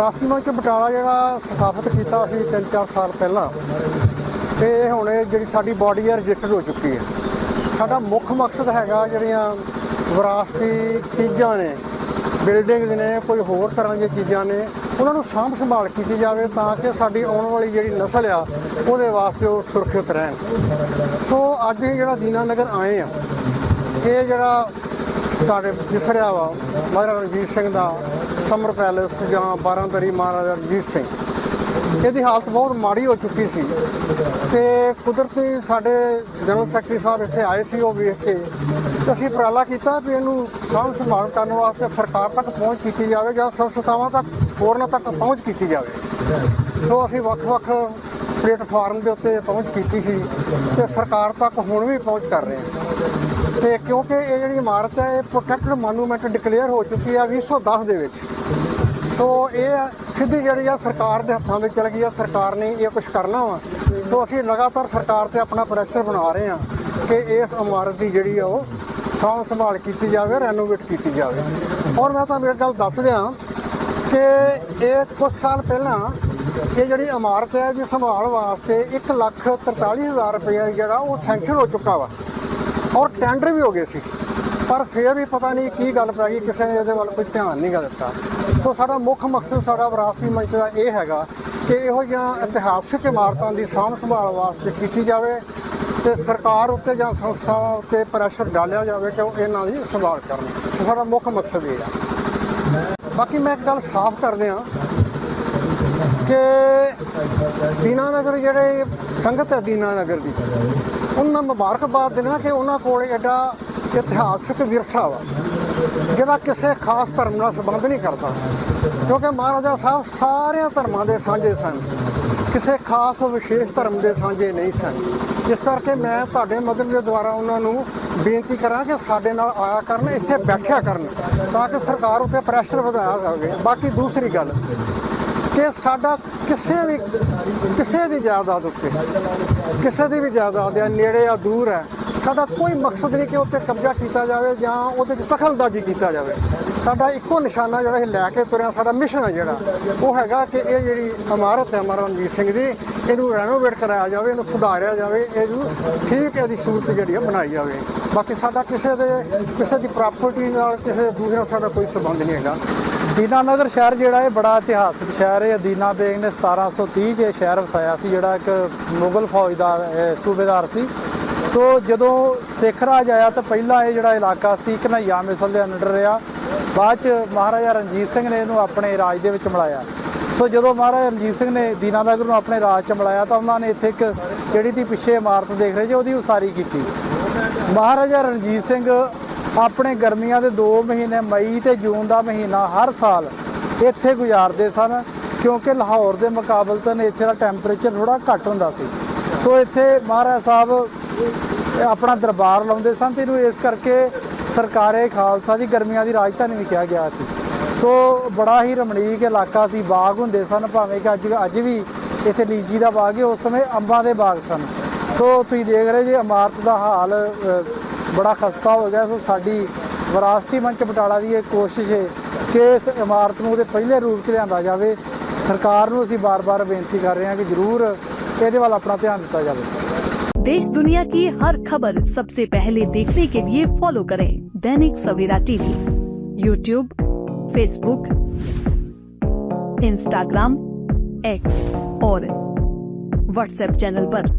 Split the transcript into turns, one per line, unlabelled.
ਰਾਸ਼ਟਰੀ ਮੰਚ ਬਟਾਲਾ ਜਿਹੜਾ ਸਥਾਪਿਤ ਕੀਤਾ ਸੀ 3-4 ਸਾਲ ਪਹਿਲਾਂ, ਤੇ ਇਹ ਹੁਣ ਇਹ ਜਿਹੜੀ ਸਾਡੀ ਬਾਡੀ ਹੈ ਰਜਿਸਟਰਡ ਹੋ ਚੁੱਕੀ ਹੈ। ਸਾਡਾ ਮੁੱਖ ਮਕਸਦ ਹੈਗਾ ਜਿਹੜੀਆਂ ਵਿਰਾਸਤੀ ਚੀਜ਼ਾਂ ਨੇ ਬਿਲਡਿੰਗਸ ਨੇ, ਕੋਈ ਹੋਰ ਤਰ੍ਹਾਂ ਦੀਆਂ ਚੀਜ਼ਾਂ ਨੇ, ਉਹਨਾਂ ਨੂੰ ਸਾਂਭ ਸੰਭਾਲ ਕੀਤੀ ਜਾਵੇ ਤਾਂ ਕਿ ਸਾਡੀ ਆਉਣ ਵਾਲੀ ਜਿਹੜੀ ਨਸਲ ਆ, ਉਹਦੇ ਵਾਸਤੇ ਉਹ ਸੁਰੱਖਿਅਤ ਰਹਿਣ। ਸੋ ਅੱਜ ਇਹ ਜਿਹੜਾ ਦੀਨਾਨਗਰ ਆਏ ਆ ਇਹ ਜਿਹੜਾ ਸਾਡੇ ਦਿਸ ਰਿਹਾ ਵਾ, ਮਹਾਰਾਜਾ ਰਣਜੀਤ ਸਿੰਘ ਦਾ ਸਮਰ ਪੈਲੇਸ ਜਾਂ ਬਾਰਾਂਦਰੀ ਮਹਾਰਾਜਾ ਰਣਜੀਤ ਸਿੰਘ। ਇਹਦੀ ਹਾਲਤ ਬਹੁਤ ਮਾੜੀ ਹੋ ਚੁੱਕੀ ਸੀ। ਤੇ ਕੁਦਰਤੀ ਸਾਡੇ ਜਨਰਲ ਸੈਕਟਰੀ ਸਾਹਿਬ ਇੱਥੇ ਆਏ ਸੀ, ਉਹ ਵੇਖ ਕੇ ਤੇ ਅਸੀਂ ਉਪਰਾਲਾ ਕੀਤਾ ਵੀ ਇਹਨੂੰ ਸਾਂਭ ਸੰਭਾਲ ਕਰਨ ਵਾਸਤੇ ਸਰਕਾਰ ਤੱਕ ਪਹੁੰਚ ਕੀਤੀ ਜਾਵੇ ਜਾਂ ਸੰਸਥਾਵਾਂ ਤੱਕ, ਹੋਰਨਾਂ ਤੱਕ ਪਹੁੰਚ ਕੀਤੀ ਜਾਵੇ। ਸੋ ਅਸੀਂ ਵੱਖ-ਵੱਖ ਪਲੇਟਫਾਰਮ ਦੇ ਉੱਤੇ ਪਹੁੰਚ ਕੀਤੀ ਸੀ ਤੇ ਸਰਕਾਰ ਤੱਕ ਹੁਣ ਵੀ ਪਹੁੰਚ ਕਰ ਰਹੇ ਹਾਂ। ਤੇ ਕਿਉਂਕਿ ਇਹ ਜਿਹੜੀ ਇਮਾਰਤ ਹੈ, ਇਹ ਪ੍ਰੋਟੈਕਟਡ ਮੋਨੂਮੈਂਟ ਡਿਕਲੇਅਰ ਹੋ ਚੁੱਕੀ ਹੈ 2010 ਦੇ ਵਿੱਚ। ਸੋ ਇਹ ਸਿੱਧੀ ਜਿਹੜੀ ਆ ਸਰਕਾਰ ਦੇ ਹੱਥਾਂ ਵਿੱਚ ਚਲ ਗਈ ਆ, ਸਰਕਾਰ ਨੇ ਇਹ ਕੁਝ ਕਰਨਾ ਵਾ। ਸੋ ਅਸੀਂ ਲਗਾਤਾਰ ਸਰਕਾਰ ਤੇ ਆਪਣਾ ਪ੍ਰੈਸ਼ਰ ਬਣਾ ਰਹੇ ਹਾਂ ਕਿ ਇਸ ਇਮਾਰਤ ਦੀ ਜਿਹੜੀ ਆ ਉਹ ਸਾਂਭ ਸੰਭਾਲ ਕੀਤੀ ਜਾਵੇ ਰੈਨੋਵੇਟ ਕੀਤੀ ਜਾਵੇ। ਔਰ ਮੈਂ ਤੁਹਾਨੂੰ ਇੱਕ ਗੱਲ ਦੱਸ ਦਿਆਂ ਕਿ ਇਹ ਕੁਝ ਸਾਲ ਪਹਿਲਾਂ ਇਹ ਜਿਹੜੀ ਇਮਾਰਤ ਹੈ ਦੀ ਸੰਭਾਲ ਵਾਸਤੇ 143000 ਰੁਪਏ ਜਿਹੜਾ ਉਹ ਸੈਂਕਸ਼ਨ ਹੋ ਚੁੱਕਾ ਵਾ। ਔਰ ਟੈਂਡਰ ਵੀ ਹੋ ਗਏ ਸੀ। ਪਰ ਫਿਰ ਵੀ ਪਤਾ ਨਹੀਂ ਕੀ ਗੱਲ ਪੈ ਗਈ, ਕਿਸੇ ਨੇ ਇਹਦੇ ਵੱਲ ਕੋਈ ਧਿਆਨ ਨਹੀਂ ਗਾ ਦਿੱਤਾ। ਸੋ ਸਾਡਾ ਮੁੱਖ ਮਕਸਦ, ਸਾਡਾ ਵਿਰਾਸਤੀ ਮੰਚ ਦਾ ਇਹ ਹੈਗਾ ਕਿ ਇਹੋ ਜਿਹੀਆਂ ਇਤਿਹਾਸਕ ਇਮਾਰਤਾਂ ਦੀ ਸਾਂਭ ਸੰਭਾਲ ਵਾਸਤੇ ਕੀਤੀ ਜਾਵੇ ਤੇ ਸਰਕਾਰ ਉੱਤੇ ਜਾਂ ਸੰਸਥਾਵਾਂ ਉੱਤੇ ਪ੍ਰੈਸ਼ਰ ਡਾਲਿਆ ਜਾਵੇ ਕਿ ਉਹ ਇਹਨਾਂ ਦੀ ਸੰਭਾਲ ਕਰਨ। ਸਾਡਾ ਮੁੱਖ ਮਕਸਦ ਇਹ ਆ। ਬਾਕੀ ਮੈਂ ਇੱਕ ਗੱਲ ਸਾਫ਼ ਕਰ ਦਿਆਂ ਕਿ ਦੀਨਾਨਗਰ ਜਿਹੜੇ ਸੰਗਤ ਹੈ ਦੀਨਾਨਗਰ ਦੀ ਉਹਨਾਂ ਮੁਬਾਰਕਬਾਦ ਦਿੰਦਾ ਕਿ ਉਹਨਾਂ ਕੋਲ ਐਡਾ ਇਤਿਹਾਸਕ ਵਿਰਸਾ ਵਾ, ਜਿਹੜਾ ਕਿਸੇ ਖਾਸ ਧਰਮ ਨਾਲ ਸੰਬੰਧ ਨਹੀਂ ਕਰਦਾ। ਕਿਉਂਕਿ ਮਹਾਰਾਜਾ ਸਾਹਿਬ ਸਾਰਿਆਂ ਧਰਮਾਂ ਦੇ ਸਾਂਝੇ ਸਨ, ਕਿਸੇ ਖਾਸ ਵਿਸ਼ੇਸ਼ ਧਰਮ ਦੇ ਸਾਂਝੇ ਨਹੀਂ ਸਨ। ਇਸ ਕਰਕੇ ਮੈਂ ਤੁਹਾਡੇ ਮਦਦ ਦੇ ਦੁਆਰਾ ਉਹਨਾਂ ਨੂੰ ਬੇਨਤੀ ਕਰਾਂ ਕਿ ਸਾਡੇ ਨਾਲ ਆਇਆ ਕਰਨ, ਇੱਥੇ ਬੈਠਿਆ ਕਰਨ, ਤਾਂ ਕਿ ਸਰਕਾਰ ਉੱਤੇ ਪ੍ਰੈਸ਼ਰ ਵਧਾਇਆ ਜਾਵੇ। ਬਾਕੀ ਦੂਸਰੀ ਗੱਲ ਕਿ ਸਾਡਾ ਕਿਸੇ ਵੀ, ਕਿਸੇ ਦੀ ਜਾਇਦਾਦ ਉੱਤੇ, ਕਿਸੇ ਦੀ ਵੀ ਜਾਇਦਾਦ ਆ ਨੇੜੇ ਆ ਦੂਰ ਹੈ, ਸਾਡਾ ਕੋਈ ਮਕਸਦ ਨਹੀਂ ਕਿ ਉੱਤੇ ਕਬਜ਼ਾ ਕੀਤਾ ਜਾਵੇ ਜਾਂ ਉਹਦੇ 'ਚ ਦਖਲਅੰਦਾਜ਼ੀ ਕੀਤਾ ਜਾਵੇ। ਸਾਡਾ ਇੱਕੋ ਨਿਸ਼ਾਨਾ ਜਿਹੜਾ ਇਹ ਲੈ ਕੇ ਤੁਰਿਆ, ਸਾਡਾ ਮਿਸ਼ਨ ਹੈ ਜਿਹੜਾ, ਉਹ ਹੈਗਾ ਕਿ ਇਹ ਜਿਹੜੀ ਇਮਾਰਤ ਹੈ ਮਹਾਰਾਜਾ ਰਣਜੀਤ ਸਿੰਘ ਦੀ, ਇਹਨੂੰ ਰੈਨੋਵੇਟ ਕਰਾਇਆ ਜਾਵੇ, ਇਹਨੂੰ ਸੁਧਾਰਿਆ ਜਾਵੇ, ਇਹਨੂੰ ਠੀਕ ਇਹਦੀ ਸੂਰਤ ਜਿਹੜੀ ਹੈ ਬਣਾਈ ਜਾਵੇ। ਬਾਕੀ ਸਾਡਾ ਕਿਸੇ ਦੇ, ਕਿਸੇ ਦੀ ਪ੍ਰਾਪਰਟੀ ਨਾਲ, ਕਿਸੇ ਦੂਸਰੇ ਨਾਲ ਸਾਡਾ ਕੋਈ ਸੰਬੰਧ ਨਹੀਂ ਹੈਗਾ।
ਦੀਨਾਨਗਰ ਸ਼ਹਿਰ ਜਿਹੜਾ ਇਹ ਬੜਾ ਇਤਿਹਾਸਕ ਸ਼ਹਿਰ ਹੈ। ਦੀਨਾ ਬੇਗ ਨੇ 1730 'ਚ ਇਹ ਸ਼ਹਿਰ ਵਸਾਇਆ ਸੀ, ਜਿਹੜਾ ਇੱਕ ਮੁਗਲ ਫੌਜ ਦਾ ਸੂਬੇਦਾਰ ਸੀ। ਸੋ ਜਦੋਂ ਸਿੱਖ ਰਾਜ ਆਇਆ ਤਾਂ ਪਹਿਲਾਂ ਇਹ ਜਿਹੜਾ ਇਲਾਕਾ ਸੀ ਕਨਈਆ ਮਿਸਲ ਦੇ ਅੰਡਰ ਰਿਹਾ। ਬਾਅਦ ਚ ਮਹਾਰਾਜਾ ਰਣਜੀਤ ਸਿੰਘ ਨੇ ਇਹਨੂੰ ਆਪਣੇ ਰਾਜ ਦੇ ਵਿੱਚ ਮਿਲਾਇਆ। ਸੋ ਜਦੋਂ ਮਹਾਰਾਜਾ ਰਣਜੀਤ ਸਿੰਘ ਨੇ ਦੀਨਾਨਗਰ ਨੂੰ ਆਪਣੇ ਰਾਜ ਚ ਮਿਲਾਇਆ ਤਾਂ ਉਹਨਾਂ ਨੇ ਇੱਥੇ ਇੱਕ ਜਿਹੜੀ ਦੀ ਪਿੱਛੇ ਇਮਾਰਤ ਦੇਖ ਰਹੇ ਜੇ ਉਹਦੀ ਉਸਾਰੀ ਕੀਤੀ। ਮਹਾਰਾਜਾ ਰਣਜੀਤ ਸਿੰਘ ਆਪਣੇ ਗਰਮੀਆਂ ਦੇ 2 ਮਹੀਨੇ, ਮਈ ਤੇ ਜੂਨ ਦਾ ਮਹੀਨਾ ਹਰ ਸਾਲ ਇੱਥੇ ਗੁਜ਼ਾਰਦੇ ਸਨ, ਕਿਉਂਕਿ ਲਾਹੌਰ ਦੇ ਮੁਕਾਬਲਤਨ ਇੱਥੇ ਦਾ ਟੈਂਪਰੇਚਰ ਥੋੜਾ ਘੱਟ ਹੁੰਦਾ ਸੀ। ਸੋ ਇੱਥੇ ਮਹਾਰਾਜ ਸਾਹਿਬ ਆਪਣਾ ਦਰਬਾਰ ਲਾਉਂਦੇ ਸਨ ਤੇ ਇਹਨੂੰ ਇਸ ਕਰਕੇ ਸਰਕਾਰੇ ਖਾਲਸਾ ਦੀ ਗਰਮੀਆਂ ਦੀ ਰਾਜਧਾਨੀ ਵੀ ਕਿਹਾ ਗਿਆ ਸੀ। ਸੋ ਬੜਾ ਹੀ ਰਮਣੀਕ ਇਲਾਕਾ ਸੀ, ਬਾਗ ਹੁੰਦੇ ਸਨ, ਭਾਵੇਂ ਕਿ ਅੱਜ ਅੱਜ ਵੀ ਇੱਥੇ ਲੀਚੀ ਦਾ ਬਾਗ ਹੈ ਉਸ ਸਮੇਂ ਅੰਬਾਂ ਦੇ ਬਾਗ ਸਨ। ਸੋ ਤੁਸੀਂ ਦੇਖ ਰਹੇ ਜੀ ਇਮਾਰਤ ਦਾ ਹਾਲ ਬੜਾ ਖਸਤਾ ਹੋ ਗਿਆ ਸੋ ਸਾਡੀ ਵਿਰਾਸਤੀ ਮੰਚ ਬਟਾਲਾ ਦੀ ਇਹ ਕੋਸ਼ਿਸ਼ ਹੈ ਕਿ ਇਸ ਇਮਾਰਤ ਨੂੰ ਉਹਦੇ ਪਹਿਲੇ ਰੂਪ 'ਚ ਲਿਆਂਦਾ ਜਾਵੇ ਸਰਕਾਰ ਨੂੰ ਅਸੀਂ ਬਾਰ-ਬਾਰ ਬੇਨਤੀ ਕਰ ਰਹੇ ਹਾਂ ਕਿ ਜ਼ਰੂਰ ਇਹਦੇ ਵੱਲ ਆਪਣਾ ਧਿਆਨ ਦਿੱਤਾ ਜਾਵੇ
देश दुनिया की हर खबर सबसे पहले देखने के लिए फॉलो करें Dainik Savera TV YouTube Facebook Instagram X और व्हाट्सएप चैनल पर।